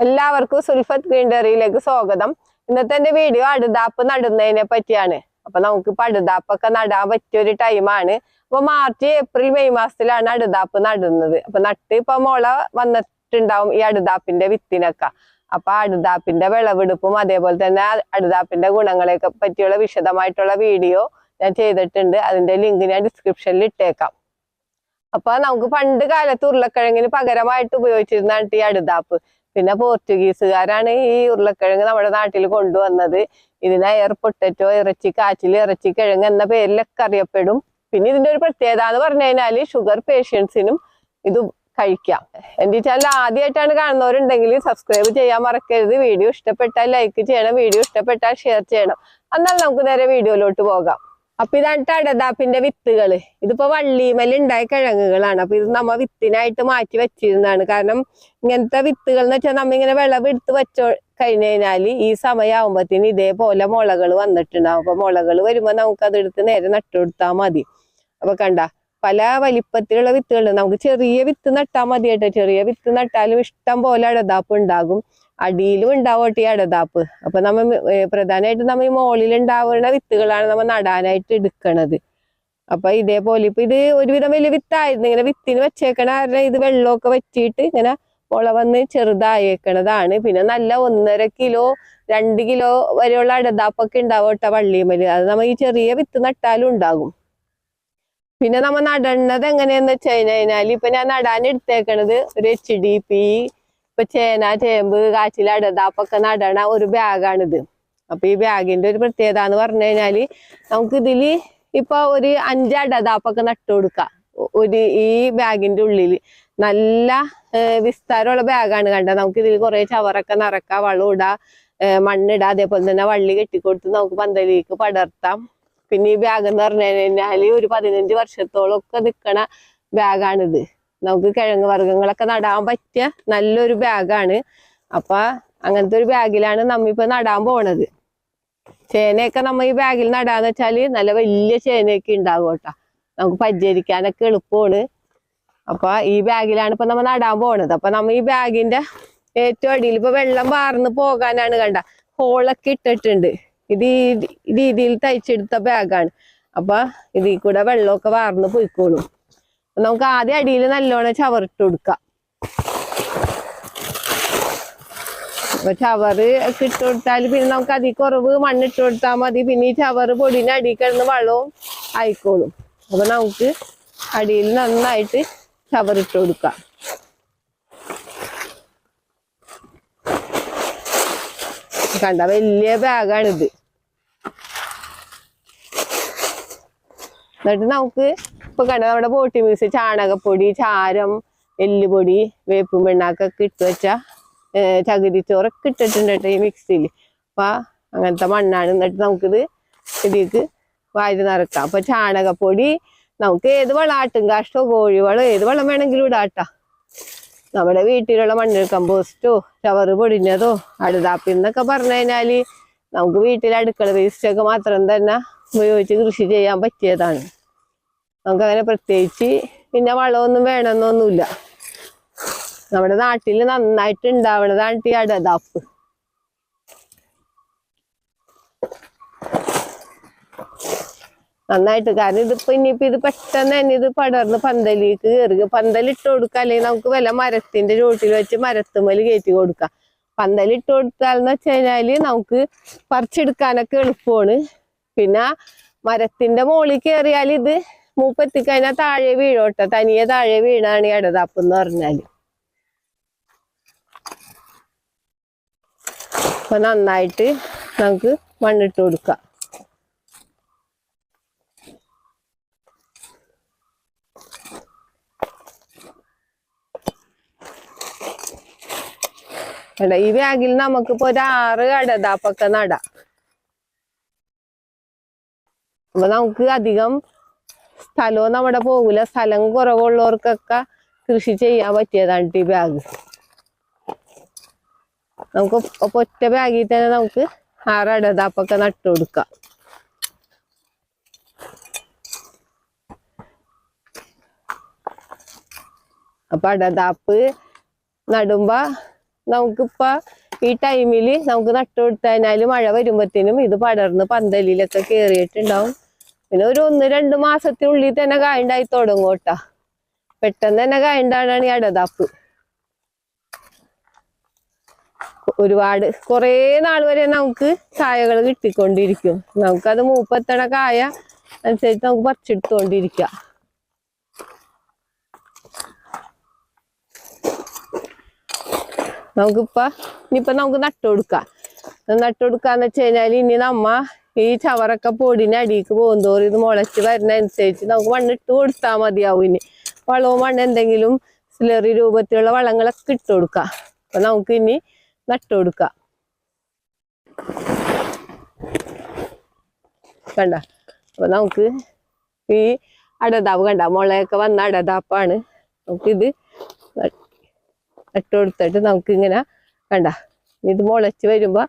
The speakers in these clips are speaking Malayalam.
എല്ലാവർക്കും സുൽഫത്ത് ഗ്രീൻഡറിയിലേക്ക് സ്വാഗതം. ഇന്നത്തെ എന്റെ വീഡിയോ അടുതാപ്പ് നടുന്നതിനെ പറ്റിയാണ്. അപ്പൊ നമുക്ക് ഇപ്പൊ അടുതാപ്പൊക്കെ നടാൻ പറ്റിയ ഒരു ടൈമാണ് അപ്പൊ മാർച്ച് ഏപ്രിൽ മെയ് മാസത്തിലാണ് അടുതാപ്പ് നടുന്നത്. അപ്പൊ നട്ട് ഇപ്പൊ മുള വന്നിട്ടുണ്ടാവും ഈ അടുതാപ്പിന്റെ വിത്തിനൊക്കെ. അപ്പൊ അടുതാപ്പിന്റെ വിളവെടുപ്പും അതേപോലെ തന്നെ അടുതാപ്പിന്റെ ഗുണങ്ങളെയൊക്കെ പറ്റിയുള്ള വിശദമായിട്ടുള്ള വീഡിയോ ഞാൻ ചെയ്തിട്ടുണ്ട്. അതിന്റെ ലിങ്ക് ഞാൻ ഡിസ്ക്രിപ്ഷനിൽ ഇട്ടേക്കാം. അപ്പൊ നമുക്ക് പണ്ട് കാലത്ത് ഉരുളക്കിഴങ്ങിന് പകരമായിട്ട് ഉപയോഗിച്ചിരുന്നതാണ് ഈ അടുതാപ്പ്. പിന്നെ പോർച്ചുഗീസുകാരാണ് ഈ ഉരുളക്കിഴങ്ങ് നമ്മുടെ നാട്ടിൽ കൊണ്ടുവന്നത്. ഇതിനെ പൊട്ടറ്റോ ഇറച്ചി കാച്ചിൽ ഇറച്ചി കിഴങ്ങ് എന്ന പേരിലൊക്കെ അറിയപ്പെടും. പിന്നെ ഇതിന്റെ ഒരു പ്രത്യേകത എന്ന് പറഞ്ഞു കഴിഞ്ഞാൽ ഷുഗർ പേഷ്യൻസിനും ഇത് കഴിക്കാം. എന്റെ ചാനൽ ആദ്യമായിട്ടാണ് കാണുന്നവരുണ്ടെങ്കിൽ സബ്സ്ക്രൈബ് ചെയ്യാൻ മറക്കരുത്. വീഡിയോ ഇഷ്ടപ്പെട്ടാൽ ലൈക്ക് ചെയ്യണം വീഡിയോ ഇഷ്ടപ്പെട്ടാൽ ഷെയർ ചെയ്യണം. എന്നാൽ നമുക്ക് നേരെ വീഡിയോയിലോട്ട് പോകാം. അപ്പൊ ഇതാണ് ടടതാപ്പിന്റെ വിത്തുകൾ. ഇതിപ്പോ വള്ളിമേൽ ഉണ്ടായ കിഴങ്ങുകളാണ്. അപ്പൊ ഇത് നമ്മ വിത്തിനായിട്ട് മാറ്റി വെച്ചിരുന്നതാണ്. കാരണം ഇങ്ങനത്തെ വിത്തുകൾ എന്ന് വെച്ചാൽ നമ്മ ഇങ്ങനെ വിളവെടുത്ത് വെച്ചോ കഴിഞ്ഞു കഴിഞ്ഞാൽ ഈ സമയമാകുമ്പത്തിന് ഇതേപോലെ മുളകൾ വന്നിട്ടുണ്ടാവും. അപ്പൊ മുളകൾ വരുമ്പോ നമുക്ക് അതെടുത്ത് നേരെ നട്ടുകൊടുത്താൽ മതി. അപ്പൊ കണ്ട പല വലിപ്പത്തിലുള്ള വിത്തുകളുണ്ട്. നമുക്ക് ചെറിയ വിത്ത് നട്ടാൽ മതി കേട്ടോ ചെറിയ വിത്ത് നട്ടാലും ഇഷ്ടം പോലെ അടതാപ്പ് ഉണ്ടാകും. അടിയിലും ഉണ്ടാവട്ടെ ഈ അടതാപ്പ്. അപ്പൊ നമ്മ പ്രധാനമായിട്ട് നമ്മ ഈ മോളിൽ ഉണ്ടാവുന്ന വിത്തുകളാണ് നമ്മ നടാനായിട്ട് എടുക്കണത്. അപ്പൊ ഇതേപോലെ ഇപ്പൊ ഇത് ഒരുവിധം വലിയ വിത്തായിരുന്നു. ഇങ്ങനെ വിത്തിന് വെച്ചേക്കണ കാരണം ഇത് വെള്ളമൊക്കെ വെച്ചിട്ട് ഇങ്ങനെ മുള വന്ന് ചെറുതായേക്കണതാണ്. പിന്നെ നല്ല ഒന്നര കിലോ രണ്ട് കിലോ വരെയുള്ള അടതാപ്പൊക്കെ ഉണ്ടാവും കേട്ടോ വള്ളിമൽ. അത് നമ്മ ഈ ചെറിയ വിത്ത് നട്ടാലും ഉണ്ടാകും. പിന്നെ നമ്മ നടണത് എങ്ങനെയാന്ന് വെച്ച് കഴിഞ്ഞാൽ ഇപ്പൊ ഞാൻ നടാൻ എടുത്തേക്കണത് ഒരു എച്ച് ഡി പി ഇപ്പൊ ചേന ചേമ്പ് കാച്ചിൽ അടതാപ്പൊക്കെ നടണ ഒരു ബാഗാണിത് അപ്പൊ ഈ ബാഗിന്റെ ഒരു പ്രത്യേകത എന്ന് പറഞ്ഞു കഴിഞ്ഞാൽ നമുക്ക് ഇതിൽ ഇപ്പൊ ഒരു അഞ്ച് അടതാപ്പൊക്കെ നട്ടു കൊടുക്കാം. ഒരു ഈ ബാഗിന്റെ ഉള്ളിൽ നല്ല വിസ്താരമുള്ള ബാഗാണ് കണ്ട നമുക്ക് ഇതിൽ കുറെ ചവറൊക്കെ നിറക്കാം വളം ഇടാം മണ്ണിടാ. അതേപോലെ തന്നെ വള്ളി കെട്ടിക്കൊടുത്ത് നമുക്ക് പന്തലിലേക്ക് പടർത്താം. പിന്നെ ഈ ബാഗ് എന്ന് പറഞ്ഞു കഴിഞ്ഞാൽ ഒരു പതിനഞ്ച് വർഷത്തോളം ഒക്കെ നിക്കണ ബാഗാണിത് നമുക്ക് കിഴങ്ങ് വർഗങ്ങളൊക്കെ നടാൻ പറ്റിയ നല്ലൊരു ബാഗാണ്. അപ്പൊ അങ്ങനത്തെ ഒരു ബാഗിലാണ് നമ്മ ഇപ്പൊ നടാൻ പോണത്. ചേനയൊക്കെ നമ്മ ഈ ബാഗിൽ നടാന്ന് വെച്ചാൽ നല്ല വലിയ ചേനയൊക്കെ ഉണ്ടാകും കേട്ടോ. നമുക്ക് പരിചരിക്കാനൊക്കെ എളുപ്പമാണ് അപ്പൊ ഈ ബാഗിലാണ് ഇപ്പൊ നമ്മ നടാൻ പോണത്. അപ്പൊ നമ്മ ഈ ബാഗിന്റെ ഏറ്റവും അടിയിൽ ഇപ്പൊ വെള്ളം വാർന്ന് പോകാനാണ് കണ്ട. ഹോളൊക്കെ ഇട്ടിട്ടുണ്ട്. ഇത് ഈ രീതിയിൽ തയ്ച്ചെടുത്ത ബാഗാണ്. അപ്പൊ ഇതിൽ കൂടെ വെള്ളമൊക്കെ വാർന്ന് പോയിക്കോളും. നമുക്ക് ആദ്യം അടിയിൽ നല്ലോണം ചവറിട്ട് കൊടുക്കാം. ചവറ് ഒക്കെ ഇട്ട് കൊടുത്താൽ പിന്നെ നമുക്ക് അതിൽ കുറവ് മണ്ണിട്ട് കൊടുത്താൽ മതി. പിന്നെ ഈ ചവറ് പൊടിന് അടിയിൽ കിടന്ന് വെള്ളവും ആയിക്കോളും. അപ്പൊ നമുക്ക് അടിയിൽ നന്നായിട്ട് ചവറിട്ട് കൊടുക്കാം. കണ്ട വലിയ ബാഗാണിത് എന്നിട്ട് നമുക്ക് ഇപ്പൊ കണ്ട നമ്മുടെ പോട്ടി മിക്സ് ചാണകപ്പൊടി ചാരം എല്ലുപൊടി വേപ്പും വെണ്ണാക്കൊക്കെ ഇട്ട് വെച്ച ചകിരിച്ചോറൊക്കെ ഇട്ടിട്ടുണ്ട് കേട്ടോ ഈ മിക്സിയിൽ അപ്പൊ അങ്ങനത്തെ മണ്ണാണ് എന്നിട്ട് നമുക്കിത് ഇതിലേക്ക് വാരി നിറക്കാം. അപ്പൊ ചാണകപ്പൊടി നമുക്ക് ഏത് വളം ആട്ടും കാഷ്ടോ കോഴിവളം ഏത് വളം വേണമെങ്കിലും ഇടാട്ടാ നമ്മുടെ വീട്ടിലുള്ള മണ്ണിൽ കമ്പോസ്റ്റോ ചവറ് പൊടിഞ്ഞതോ അടുതാപ്പി എന്നൊക്കെ പറഞ്ഞു കഴിഞ്ഞാൽ നമുക്ക് വീട്ടിൽ അടുക്കള വേസ്റ്റ് ഒക്കെ മാത്രം തന്നെ ഉപയോഗിച്ച് കൃഷി ചെയ്യാൻ പറ്റിയതാണ്. നമുക്ക് അങ്ങനെ പ്രത്യേകിച്ച് പിന്നെ വളമൊന്നും വേണമെന്നൊന്നുമില്ല. നമ്മുടെ നാട്ടിൽ നന്നായിട്ട് ഉണ്ടാവണതാണ് ഈ അടതാപ്പ് നന്നായിട്ട്. കാരണം ഇതിപ്പോ ഇനിയിപ്പോ ഇത് പെട്ടെന്ന് തന്നെ ഇത് പടർന്ന് പന്തലിലേക്ക് കയറുക പന്തലിട്ട് കൊടുക്കുക അല്ലെങ്കിൽ നമുക്ക് വല്ല മരത്തിന്റെ ചോട്ടിൽ വെച്ച് മരത്തുമ്മൽ കയറ്റി കൊടുക്കാം പന്തലിട്ട് കൊടുത്താൽ എന്ന് വെച്ച് കഴിഞ്ഞാൽ നമുക്ക് പറിച്ചെടുക്കാനൊക്കെ എളുപ്പമാണ്. പിന്നെ മരത്തിന്റെ മുകളിൽ കയറിയാൽ ഇത് മൂപ്പെത്തിക്കഴിഞ്ഞാൽ താഴെ വീഴോട്ടെ. തനിയെ താഴെ വീണാണ് ഈ ഇടതാപ്പ് എന്ന് പറഞ്ഞാൽ. അപ്പൊ നന്നായിട്ട് നമുക്ക് മണ്ണിട്ട് കൊടുക്കാം. ഈ ബാഗിൽ നമുക്കിപ്പോ ഒരു ആറ് അടതാപ്പൊക്കെ നടാം. അപ്പൊ നമുക്ക് അധികം സ്ഥലവും നമ്മുടെ പോകില്ല സ്ഥലം കുറവുള്ളവർക്കൊക്കെ കൃഷി ചെയ്യാൻ പറ്റിയതാണ് ഈ ബാഗ് നമുക്ക് ഒറ്റ ബാഗിൽ തന്നെ നമുക്ക് ആറടതാപ്പൊക്കെ നട്ടു കൊടുക്കാം. അപ്പൊ അടതാപ്പ് നടുമ്പോ നമുക്കിപ്പ ഈ ടൈമിൽ നമുക്ക് നട്ടു കൊടുത്തതിനാല് മഴ വരുമ്പത്തേനും ഇത് പടർന്ന് പന്തലിലൊക്കെ കേറിയിട്ടുണ്ടാവും. പിന്നെ ഒരു ഒന്ന് രണ്ട് മാസത്തിനുള്ളിൽ തന്നെ കായണ്ടായി തുടങ്ങും കേട്ടാ. പെട്ടെന്ന് തന്നെ കായണ്ടാണ് ഈ അടതാപ്പ്. ഒരുപാട് കുറേ നാൾ വരെ നമുക്ക് കായകൾ കിട്ടിക്കൊണ്ടിരിക്കും. നമുക്കത് മൂപ്പത്തണ കായ അനുസരിച്ച് നമുക്ക് പറിച്ചെടുത്തോണ്ടിരിക്ക. നമുക്കിപ്പ ഇനിയിപ്പ നമുക്ക് നട്ടുകൊടുക്കാം. നട്ടുകൊടുക്കാന്ന് വെച്ച് കഴിഞ്ഞാൽ ഇനി നമ്മ ഈ ചവറൊക്കെ പൊടിന് പോകും തോറും ഇത് മുളച്ച് വരുന്ന അനുസരിച്ച് നമുക്ക് മണ്ണിട്ട് കൊടുത്താൽ മതിയാവും ഇനി. വളവും മണ്ണ് എന്തെങ്കിലും സിലറി രൂപത്തിലുള്ള വളങ്ങളൊക്കെ ഇട്ട് കൊടുക്കാം. അപ്പൊ നമുക്ക് ഇനി നട്ടുകൊടുക്കാം കണ്ട? അപ്പൊ നമുക്ക് ഈ അടതാപ്പ് കണ്ട? മുളയൊക്കെ വന്ന അടതാപ്പാണ്. നമുക്കിത് നട്ട് കൊടുത്തിട്ട് നമുക്ക് ഇങ്ങനെ കണ്ട? ഇത് മുളച്ച് വരുമ്പോ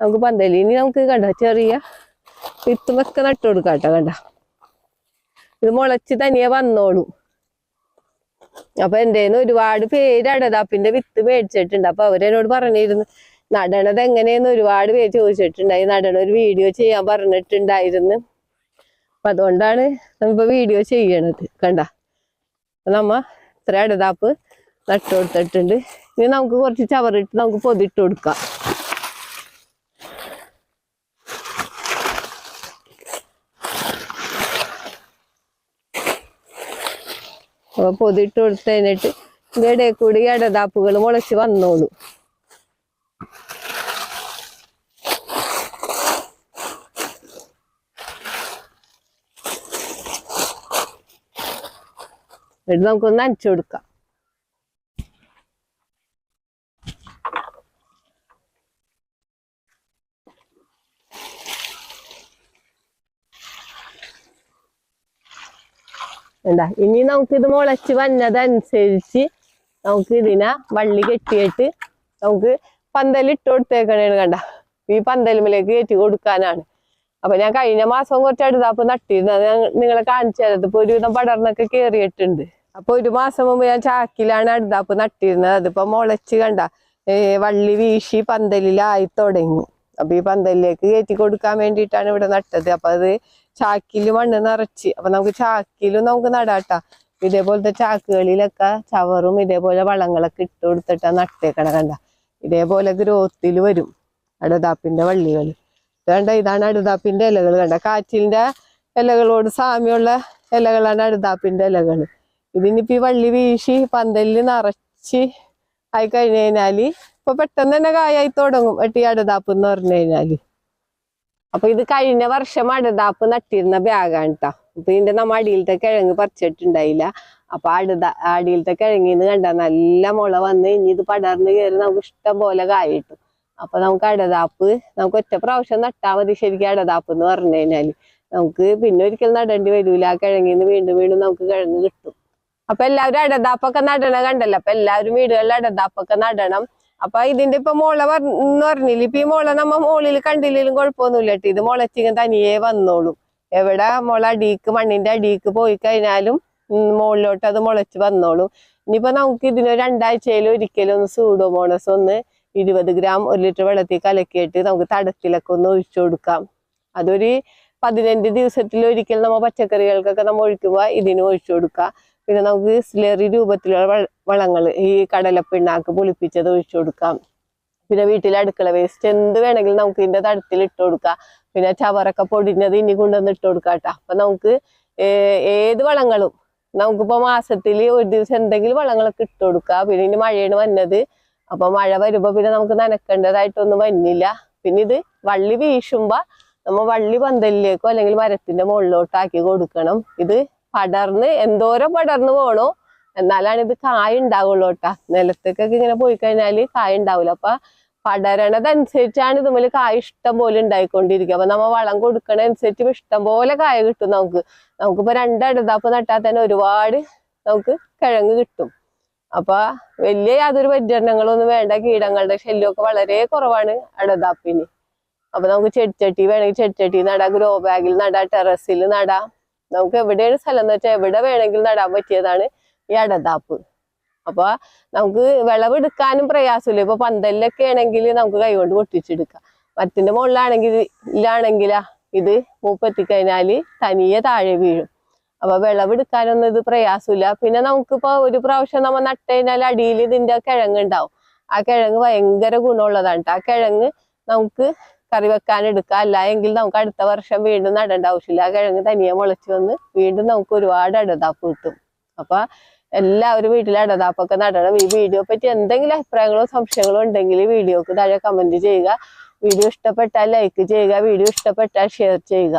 നമുക്ക് പന്തലിനി നമുക്ക് കണ്ട? ചെറിയ വിത്തുമൊക്കെ നട്ടു കൊടുക്കാട്ടോ കണ്ട? ഇത് മുളച്ച് തനിയെ വന്നോളൂ. അപ്പൊ എന്തേന്ന് ഒരുപാട് പേര് അടതാപ്പിന്റെ വിത്ത് മേടിച്ചിട്ടുണ്ട്. അപ്പൊ അവരെന്നോട് പറഞ്ഞിരുന്നു നടണത് എങ്ങനെയെന്ന് ഒരുപാട് പേര് ചോദിച്ചിട്ടുണ്ടായി നടണ ഒരു വീഡിയോ ചെയ്യാൻ പറഞ്ഞിട്ടുണ്ടായിരുന്നു. അപ്പൊ അതുകൊണ്ടാണ് നമ്മിപ്പോ വീഡിയോ ചെയ്യണത് കണ്ട? നമ്മ ഇത്ര അടതാപ്പ് നട്ടു കൊടുത്തിട്ടുണ്ട് ഇനി നമുക്ക് കുറച്ച് ചവറിട്ട് നമുക്ക് പൊതിട്ട് കൊടുക്കാം. അപ്പൊ പൊതിട്ട് കൊടുത്ത് കഴിഞ്ഞിട്ട് ഇടയിൽ കൂടി ഇടതാപ്പുകൾ മുളച്ച് വന്നോളൂ. എന്നിട്ട് നമുക്കൊന്ന് നനച്ചു കൊടുക്കാം. എന്താ ഇനി നമുക്ക് ഇത് മുളച്ച് വന്നതനുസരിച്ച് നമുക്ക് ഇതിനെ വള്ളി കെട്ടിയിട്ട് നമുക്ക് പന്തലിട്ട് കൊടുത്തേക്കണേണ് കണ്ട. ഈ പന്തലിമിലേക്ക് കയറ്റി കൊടുക്കാനാണ്. അപ്പൊ ഞാൻ കഴിഞ്ഞ മാസം കുറച്ച് അടുത്താപ്പ് നട്ടിരുന്നത് നിങ്ങളെ കാണിച്ചു തരത് ഇപ്പൊ ഒരുവിധം പടർന്നൊക്കെ കേറിയിട്ടുണ്ട്. അപ്പൊ ഒരു മാസം മുമ്പ് ഞാൻ ചാക്കിലാണ് അടുത്താപ്പ് നട്ടിരുന്നത്. അതിപ്പോ മുളച്ച് കണ്ട ഏർ വള്ളി വീശി പന്തലിലായി തുടങ്ങി. അപ്പൊ ഈ പന്തലിലേക്ക് കയറ്റി കൊടുക്കാൻ വേണ്ടിയിട്ടാണ് ഇവിടെ നട്ടത്. അപ്പൊ അത് ചാക്കിൽ മണ്ണ് നിറച്ച്. അപ്പൊ നമുക്ക് ചാക്കിലും നമുക്ക് നടാട്ടാ. ഇതേപോലത്തെ ചാക്കുകളിലൊക്കെ ചവറും ഇതേപോലെ വളങ്ങളൊക്കെ ഇട്ട് കൊടുത്തിട്ടാ നട്ടേക്കണ കണ്ട. ഇതേപോലെ ഗ്രോത്തിൽ വരും അടുതാപ്പിന്റെ വള്ളികൾ വേണ്ട ഇതാണ് അടുതാപ്പിന്റെ ഇലകൾ കണ്ട. കാറ്റിലിന്റെ ഇലകളോട് സാമ്യമുള്ള ഇലകളാണ് അടുതാപ്പിന്റെ ഇലകൾ ഇതിനിപ്പോ ഈ വള്ളി വീശി പന്തലിൽ നിറച്ച് ആയി കഴിഞ്ഞു കഴിഞ്ഞാൽ ഇപ്പൊ പെട്ടെന്ന് തന്നെ കായായി തുടങ്ങും. എട്ടി അടുതാപ്പ് എന്ന് പറഞ്ഞു കഴിഞ്ഞാൽ അപ്പൊ ഇത് കഴിഞ്ഞ വർഷം അടുതാപ്പ് നട്ടിരുന്ന ബാഗാണ് കേട്ടോ അപ്പൊ ഇതിന്റെ നമ്മ അടിയിലത്തെ കിഴങ്ങ് പറിച്ചിട്ടുണ്ടായില്ല. അപ്പൊ അടുത അടിയിലത്തെ കിഴങ്ങിന്ന് കണ്ട നല്ല മുള വന്ന് ഇനി ഇത് പടർന്ന് കയറി നമുക്ക് ഇഷ്ടം പോലെ കായിട്ടു. അപ്പൊ നമുക്ക് അടതാപ്പ് നമുക്ക് ഒറ്റ പ്രാവശ്യം നട്ടാ മതി ശരിക്കും അടതാപ്പ് എന്ന് പറഞ്ഞു കഴിഞ്ഞാൽ. നമുക്ക് പിന്നെ ഒരിക്കലും നടേണ്ടി വരൂല. ആ കിഴങ്ങിന്ന് വീണ്ടും വീണ്ടും നമുക്ക് കിഴങ്ങ് കിട്ടും. അപ്പൊ എല്ലാവരും അടതാപ്പൊക്കെ നടണ കണ്ടല്ലോ. അപ്പൊ എല്ലാവരും വീടുകളിൽ അടതാപ്പൊക്കെ നടണം. അപ്പൊ ഇതിന്റെ ഇപ്പൊ മുള പറഞ്ഞ- പറഞ്ഞില്ല? ഇപ്പൊ ഈ മുള നമ്മ മുകളിൽ കണ്ടില്ലെങ്കിലും കുഴപ്പമൊന്നുമില്ല കേട്ടോ ഇത് മുളച്ചിങ്ങൻ തനിയെ വന്നോളും. എവിടെ മുള അടിക്ക് മണ്ണിന്റെ അടിക്ക് പോയി കഴിഞ്ഞാലും മുകളിലോട്ട് അത് മുളച്ച് വന്നോളും. ഇനിയിപ്പോ നമുക്ക് ഇതിന് രണ്ടാഴ്ചയിൽ ഒരിക്കലും ഒന്ന് സൂഡോമോണസ് ഒന്ന് ഇരുപത് ഗ്രാം ഒരു ലിറ്റർ വെള്ളത്തിൽ കലക്കിയിട്ട് നമുക്ക് തടത്തിലൊക്കെ ഒന്ന് ഒഴിച്ചു കൊടുക്കാം. അതൊരു പതിനഞ്ച് ദിവസത്തിൽ ഒരിക്കൽ നമ്മ പച്ചക്കറികൾക്കൊക്കെ നമ്മൾ ഒഴിക്കുമ്പോൾ ഇതിന് ഒഴിച്ചു കൊടുക്കാം. പിന്നെ നമുക്ക് സ്ലറി രൂപത്തിലുള്ള വള- വളങ്ങൾ ഈ കടലപ്പിണ്ണാക്ക് പുളിപ്പിച്ചത് ഒഴിച്ചു കൊടുക്കാം. പിന്നെ വീട്ടിലെ അടുക്കള വേസ്റ്റ് എന്ത് വേണമെങ്കിലും നമുക്ക് ഇതിന്റെ തടത്തിൽ ഇട്ട് കൊടുക്കാം. പിന്നെ ചവറൊക്കെ പൊടിഞ്ഞത് ഇനി കൊണ്ടുവന്ന് ഇട്ട് കൊടുക്കാം കേട്ടോ അപ്പൊ നമുക്ക് ഏത് വളങ്ങളും നമുക്കിപ്പോ മാസത്തിൽ ഒരു ദിവസം എന്തെങ്കിലും വളങ്ങളൊക്കെ ഇട്ട് കൊടുക്കാം. പിന്നെ ഇനി മഴയാണ് വന്നത്. അപ്പൊ മഴ വരുമ്പോ പിന്നെ നമുക്ക് നനക്കേണ്ടതായിട്ടൊന്നും വന്നില്ല പിന്നെ ഇത് വള്ളി വീശുമ്പോ നമ്മ വള്ളി പന്തലിലേക്കോ അല്ലെങ്കിൽ മരത്തിന്റെ മുകളിലോട്ടാക്കി കൊടുക്കണം. ഇത് പടർന്ന് എന്തോരം പടർന്ന് പോണോ. എന്നാലാണ് ഇത് കായ ഉണ്ടാവുള്ളൂ കേട്ടാ നിലത്തേക്കൊക്കെ ഇങ്ങനെ പോയി കഴിഞ്ഞാൽ കായ ഉണ്ടാവില്ല അപ്പൊ പടരണതനുസരിച്ചാണ് ഇതുമ്മൽ കായ ഇഷ്ടം പോലെ ഉണ്ടായിക്കൊണ്ടിരിക്കുക. അപ്പൊ നമ്മ വളം കൊടുക്കണ അനുസരിച്ച് ഇഷ്ടം പോലെ കായ കിട്ടും നമുക്ക്. നമുക്കിപ്പോ രണ്ടടുതാപ്പ് നട്ടാൽ തന്നെ ഒരുപാട് നമുക്ക് കിഴങ്ങ് കിട്ടും. അപ്പൊ വലിയ യാതൊരു പരിചരണങ്ങളൊന്നും വേണ്ട. കീടങ്ങളുടെ ശല്യമൊക്കെ വളരെ കുറവാണ് അടതാപ്പിന് അപ്പൊ നമുക്ക് ചെടിച്ചട്ടി വേണമെങ്കിൽ ചെടിച്ചട്ടി നടാം. ഗ്രോ ബാഗിൽ നടാം. ടെറസിൽ നടാം. നമുക്ക് എവിടെയാണ് സ്ഥലം എന്ന് വെച്ചാൽ എവിടെ വേണമെങ്കിൽ നടാൻ പറ്റിയതാണ് ഈ അടതാപ്പ്. അപ്പൊ നമുക്ക് വിളവെടുക്കാനും പ്രയാസമില്ല. ഇപ്പൊ പന്തലിലൊക്കെ ആണെങ്കിൽ നമുക്ക് കൈകൊണ്ട് പൊട്ടിച്ചെടുക്കാം. മരത്തിന്റെ മുകളിലാണെങ്കിൽ ഇല്ലാണെങ്കിലാ ഇത് മൂപ്പെത്തിക്കഴിഞ്ഞാൽ തനിയെ താഴെ വീഴും. അപ്പൊ വിളവെടുക്കാനൊന്നും ഇത് പ്രയാസമില്ല. പിന്നെ നമുക്കിപ്പോ ഒരു പ്രാവശ്യം നമ്മൾ നട്ട് കഴിഞ്ഞാൽ അടിയിൽ ഇതിന്റെ കിഴങ്ങ് ഉണ്ടാവും. ആ കിഴങ്ങ് ഭയങ്കര ഗുണമുള്ളതാണ് ആ കിഴങ്ങ് നമുക്ക് കറി വെക്കാൻ എടുക്കാം. അല്ല എങ്കിൽ നമുക്ക് അടുത്ത വർഷം വീണ്ടും നടേണ്ട ആവശ്യമില്ല. ആ കിഴങ്ങ് തനിയെ മുളച്ചു വന്ന് വീണ്ടും നമുക്ക് ഒരുപാട് അടതാപ്പ് കിട്ടും. അപ്പൊ എല്ലാവരും വീട്ടിൽ അടതാപ്പൊക്കെ നടണം. ഈ വീഡിയോ പറ്റി എന്തെങ്കിലും അഭിപ്രായങ്ങളോ സംശയങ്ങളോ ഉണ്ടെങ്കിൽ വീഡിയോക്ക് താഴെ കമന്റ് ചെയ്യുക. വീഡിയോ ഇഷ്ടപ്പെട്ടാൽ ലൈക്ക് ചെയ്യുക. വീഡിയോ ഇഷ്ടപ്പെട്ടാൽ ഷെയർ ചെയ്യുക.